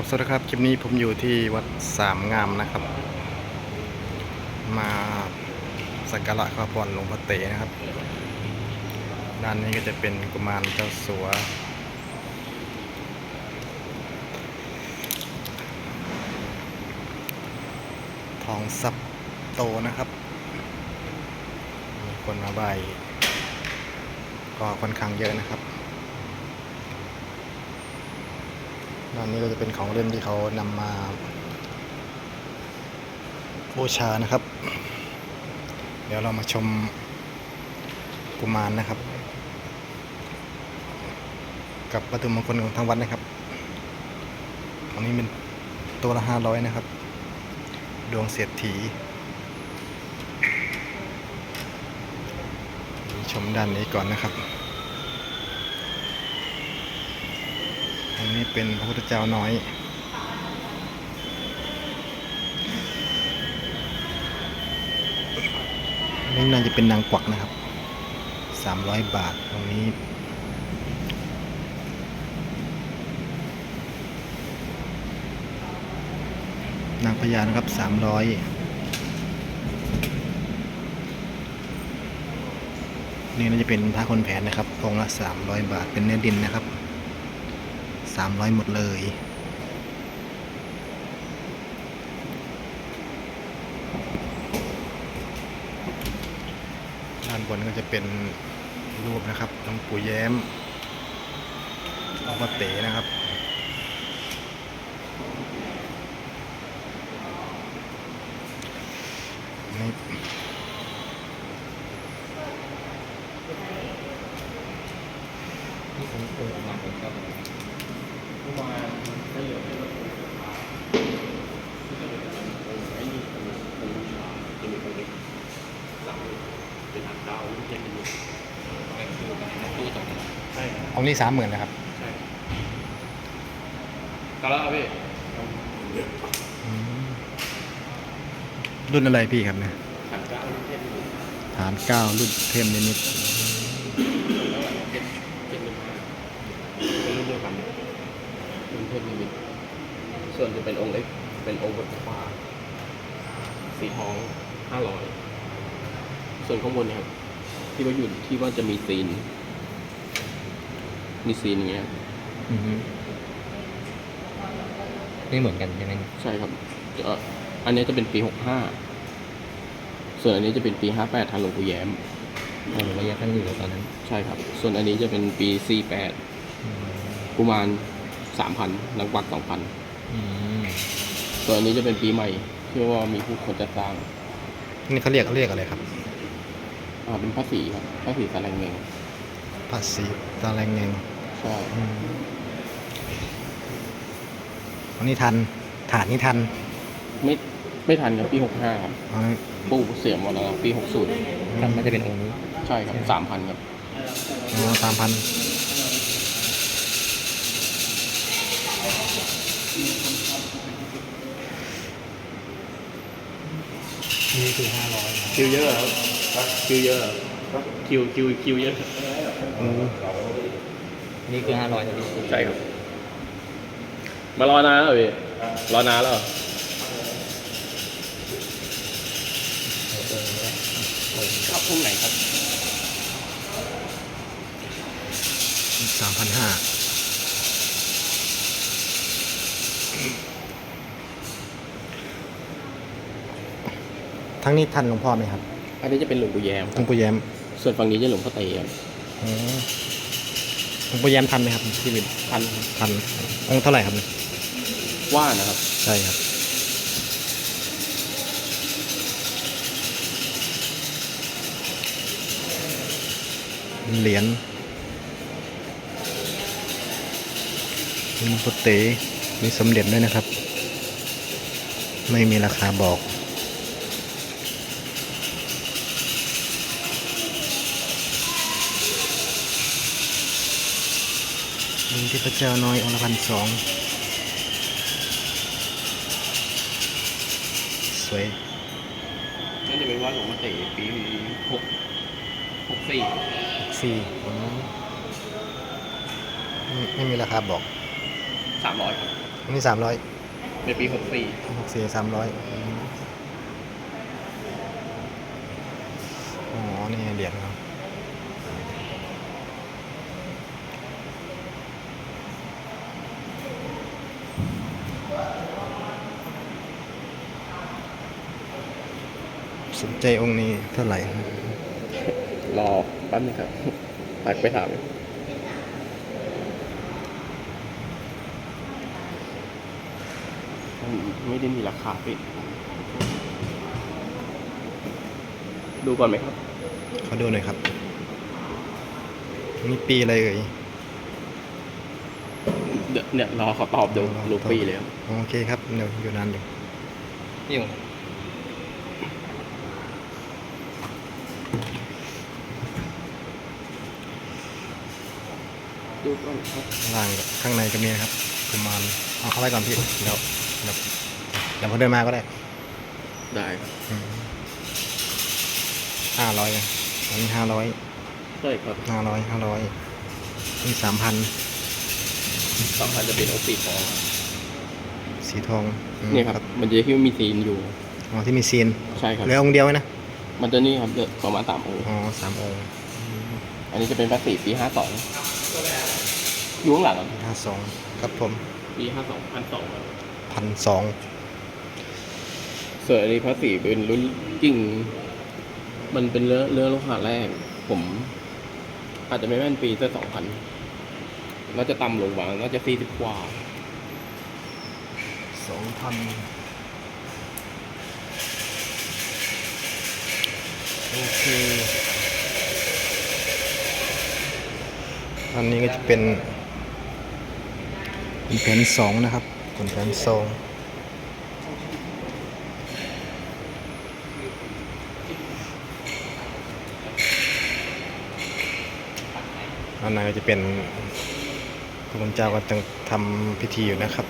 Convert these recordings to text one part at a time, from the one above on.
ครับสวัสดีครับคลิปนี้ผมอยู่ที่วัดสามงามนะครับ มาสักการะขอพรหลวงพ่อเต๋นะครับ ด้านนี้ก็จะเป็นกุมารเจ้าสัว ทองซับโตนะครับมีคนมาไหว้ก็ค่อนข้างเยอะนะครับ ด้านนี้ก็จะเป็นของเล่นที่เขานำมาบูชานะครับ เดี๋ยวเรามาชมกุมารนะครับ กับวัตถุมงคลของทางวัดนะครับอันนี้เป็นตัวละห้าร้อยนะครับ ดวงเศรษฐีชมด้านนี้ก่อนนะครับ อันนี้เป็นพระพุทธเจ้าน้อยนี่น่าจะเป็นนางกวักนะครับสามร้อยบาทตรงนี้ นางพญานะครับสามร้อยนี่น่าจะเป็นพระคนแผนนะครับองละสามร้อยบาทเป็นเนื้อดินนะครับ สามร้อยหมดเลย ด้านบนก็จะเป็นรูปนะครับหลวงปู่แย้มหลวงพ่อเต๋นะครับนี่อ งค์นี้สามหมื่นนะครับก็แล้วครับพี่รุ่นอะไรพี่ครับเนี่ยฐานเก้ารุ่นเทมนิมิต แล้วก็เจ็ดเจ็ดหนึ่งห้าเป็นรุ่นเดียวกันรุ่นเทพนิมิต ส่วนจะเป็นองค์เล็ก เป็นองค์บทฟ้าสีทองห้าร้อยส่วนข้างบนเนี่ยครับที่ว่าอยู่ที่ว่าจะมีซีน มีซีนอย่างเงี้ยอือฮึไม่เหมือนกันใช่ไหมใช่ครับเอ่ออันนี้จะเป็นปีหกห้าส่วนอันนี้จะเป็นปีห้าแปดทันหลวงปู่แย้มเราระยะท่านอยู่ตอนนั้น ใช่ครับ ส่วนอันนี้จะเป็นปีสี่แปดอืมกุมารสามพันนางกวักสองพันอืม ส่วนอันนี้จะเป็นปีใหม่ที่ว่ามีผู้คนจะสร้างนี่เขาเรียกเรียกอะไรครับอ่าเป็นพระศรีครับพระศรีสารังเงงภาษีตาแรงเงงใช่อืมอันนี้ทันฐานนี้ทันไม่ไม่ทันครับปีหกห้าครับอันนี้ปู่เสียหมดแล้วครับปีหกศูนย์ท่านน่าจะเป็นองค์นี้ใช่ครับสามพันครับอ๋อสามพัน นี่คือห้าร้อยคิวเยอะครับคิวเยอะคิวคิวคิวเยอะนี่คือห้าร้อยนะพี่ใช่ครับ มารอนานแล้วเหรอพี่รอนานแล้วเหรอครับตรงไหนครับสามพันห้า ทั้งนี้ทันหลวงพ่อไหมครับอันนี้จะเป็นหลวงปู่แย้มหลวครับงปู่แย้มส่วนฝั่งนี้จะหลวงพ่อเตยครับอ๋อหลวงปู่แย้มทันไหมครับพี่บินพันทันองค์เท่าไหร่ครับเนี่ยว่านะครับ ใช่ครับ เหรียญมีพุตเตมีสมเด็จด้วยนะครับ ไม่มีราคาบอก มีที่พระเจ้าน้อยองค์ละพันสองสวยนั่นจะเป็นว่าหลวงพ่อเตยปีหกหกสี่สี่ไม่ไม่มีราคาบอกสามร้อยครับอันนี้สามร้อยในปีหกสี่หกสี่สามร้อยอ๋อ นี่เหรียญครับ สนใจองค์นี้เท่าไหร่รอแป๊บนึงครับตักไปถามอืมไม่ได้มีราคาพี่ดูก่อนไหมครับเขาดูหน่อยครับ นี่ปีอะไรเอ่ยเดี๋ยวเนี่ยรอเขาตอบดูรูปีเลยครับ โอเคครับ เดี๋ยวอยู่นานอยู่นี่อง ดูก่อนครับข้างล่างกับข้างในก็มีนะครับประมาณเอาเข้าไปก่อนพี่เดี๋ยวเดี๋ยวเดี๋ยวพอเดินมาก็ได้ได้ครับห้าร้อยอันนี้ห้าร้อยใช่ครับห้าร้อยห้าร้อยนี่สามพันสองพันจะเป็นโอปีทองสีทองอืมเนี่ยครับ มันจะที่มีซีนอยู่อ๋อที่มีซีนใช่ครับเหลือองค์เดียวไว้นะมันจะนี่ครับเดี๋ยวประมาณสามองค์อ๋อสามองค์อันนี้จะเป็นภาษีปีห้าสอง อยู่ข้างหลังครับห้าสองครับผมปีห้าสองพันสองพันสองส่วนอันนี้ภาษีเป็นรุ่นกิ่ง มันเป็นเรื่องเรื่องโลหะแรก ผม อาจจะไม่แม่นปีจะสองพันน่าจะต่ำลงมาน่าจะสี่สิบกว่าสองพันโอเค อันนี้ก็จะเป็นเป็นแผ่นสองนะครับเป็นแผ่นสองอันนั้นก็จะเป็นพระคุณเจ้ากำลังทำพิธีอยู่นะครับ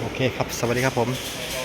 โอเคครับ สวัสดีครับผม